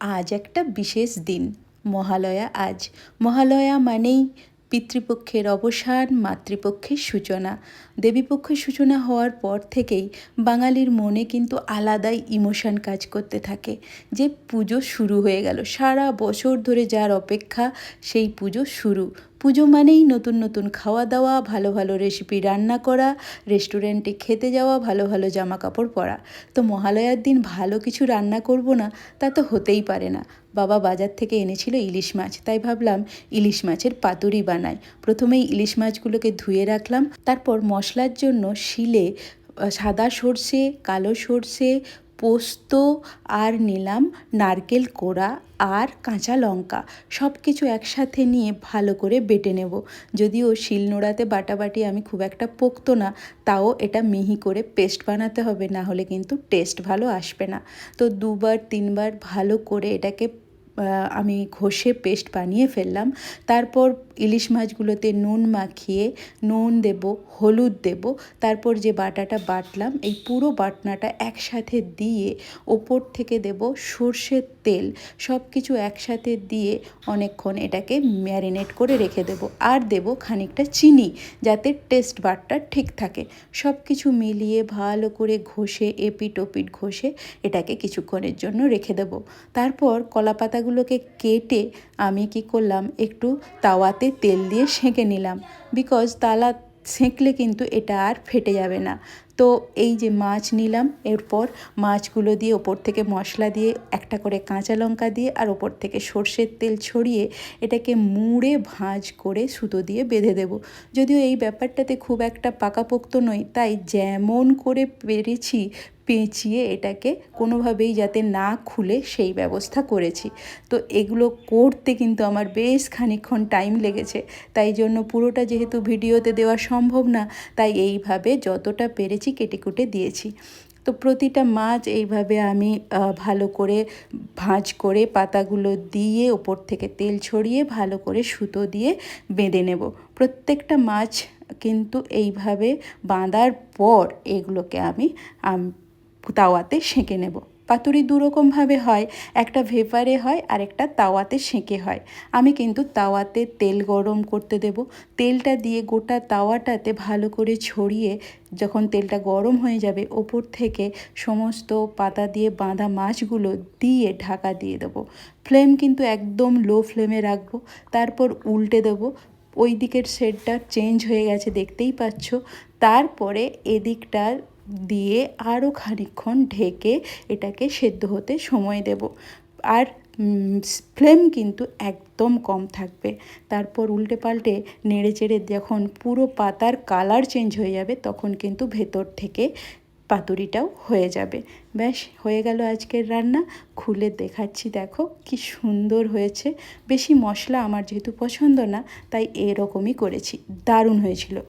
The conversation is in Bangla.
আজ একটা বিশেষ দিন, মহালয়া আজ। মহালয়া মানেই পিতৃপক্ষের অবসান, মাতৃপক্ষের সূচনা। দেবীপক্ষের সূচনা হওয়ার পর থেকেই বাঙালির মনে কিন্তু আলাদাই ইমোশন কাজ করতে থাকে। যে পুজো শুরু হয়ে গেল, সারা বছর ধরে যার অপেক্ষা সেই পুজো শুরু। পুজো মানেই নতুন নতুন খাওয়া দাওয়া, ভালো ভালো রেসিপি রান্না করা রেস্টুরেন্টে খেতে যাওয়া, ভালো ভালো জামা কাপড় পরা। তো মহালয়ার দিন ভালো কিছু রান্না করব না, তা তো হতেই পারে না। বাবা বাজার থেকে এনেছিল ইলিশ মাছ, তাই ভাবলাম ইলিশ মাছের পাতুরি বানাই। প্রথমেই ইলিশ মাছগুলোকে ধুয়ে রাখলাম, তারপর মশলার জন্য শিলে সাদা সর্ষে, কালো সর্ষে পোস্ত আর নিলাম, নারকেল কোড়া আর কাঁচা লঙ্কা। সব কিছু একসাথে নিয়ে ভালো করে বেটে নেব। যদিও শিলনোড়াতে বাটাবাটি আমি খুব একটা পোক্ত না, তাও এটা মিহি করে পেস্ট বানাতে হবে, না হলে কিন্তু টেস্ট ভালো আসবে না। তো দুবার, তিনবার ভালো করে এটাকে আমি ঘষে পেস্ট বানিয়ে ফেললাম। তারপর ইলিশ মাছগুলোতে নুন মাখিয়ে, নুন দেব, হলুদ দেব, তারপর যে বাটাটা বাটলাম, এই পুরো বাটনাটা একসাথে দিয়ে ওপর থেকে দেব সর্ষের তেল। সব কিছু একসাথে দিয়ে অনেকক্ষণ এটাকে ম্যারিনেট করে রেখে দেব। আর দেব খানিকটা চিনি, যাতে টেস্ট বারটা ঠিক থাকে। সব কিছু মিলিয়ে ভালো করে ঘষে, এপিট ওপিট ঘষে এটাকে কিছুক্ষণের জন্য রেখে দেব। তারপর কলা পাতাগুলোকে কেটে আমি কি করলাম? একটু তাওয়াতে তেল দিয়ে সেঁকে নিলাম। বিকজ তালা সেঁকলে কিন্তু এটা আর ফেটে যাবে না। তো এই যে মাছ নিলাম, এরপর মাছগুলো দিয়ে ওপর থেকে মশলা দিয়ে একটা করে কাঁচা লঙ্কা দিয়ে আর ওপর থেকে সর্ষের তেল ছড়িয়ে এটাকে মুড়ে ভাঁজ করে সুতো দিয়ে বেঁধে দেব। যদিও এই ব্যাপারটাতে খুব একটা পাকাপোক্ত নই, তাই যেমন করে পেরেছি পেঁচিয়ে এটাকে কোনোভাবেই যাতে না খুলে সেই ব্যবস্থা করেছি। তো এগুলো করতে কিন্তু আমার বেশ খানিক্ষণ টাইম লেগেছে। তাই জন্য পুরোটা যেহেতু ভিডিওতে দেওয়া সম্ভব না, তাই এইভাবে যতটা পেরেছি কেটে কুটে দিয়েছি। তো প্রতিটা মাছ এইভাবে আমি ভালো করে ভাঁজ করে পাতাগুলো দিয়ে ওপর থেকে তেল ছড়িয়ে ভালো করে সুতো দিয়ে বেঁধে নেব। প্রত্যেকটা মাছ কিন্তু এইভাবে বাঁধার পর এগুলোকে আমি তাওয়াতে সেঁকে নেব। পাতুরি দুরকমভাবে হয়, একটা ভেপারে হয় আর একটা তাওয়াতে সেঁকে হয়। আমি কিন্তু তাওয়াতে তেল গরম করতে দেব। তেলটা দিয়ে গোটা তাওয়াটাতে ভালো করে ছড়িয়ে যখন তেলটা গরম হয়ে যাবে, ওপর থেকে সমস্ত পাতা দিয়ে বাঁধা মাছগুলো দিয়ে ঢাকা দিয়ে দেবো। ফ্লেম কিন্তু একদম লো ফ্লেমে রাখব। তারপর উল্টে দেবো। ওই দিকের শেডটা চেঞ্জ হয়ে গেছে, দেখতেই পাচ্ছ। তারপরে এদিকটা দিয়ে আরও খানিক্ষণ ঢেকে এটাকে সেদ্ধ হতে সময় দেব। আর ফ্লেম কিন্তু একদম কম থাকবে। তারপর উল্টে পাল্টে নেড়ে চেড়ে যখন পুরো পাতার কালার চেঞ্জ হয়ে যাবে, তখন কিন্তু ভেতর থেকে পাতুরিটাও হয়ে যাবে। ব্যাস, হয়ে গেল আজকের রান্না। খুলে দেখাচ্ছি, দেখো কি সুন্দর হয়েছে। বেশি মশলা আমার যেহেতু পছন্দ না, তাই এরকমই করেছি। দারুণ হয়েছিল।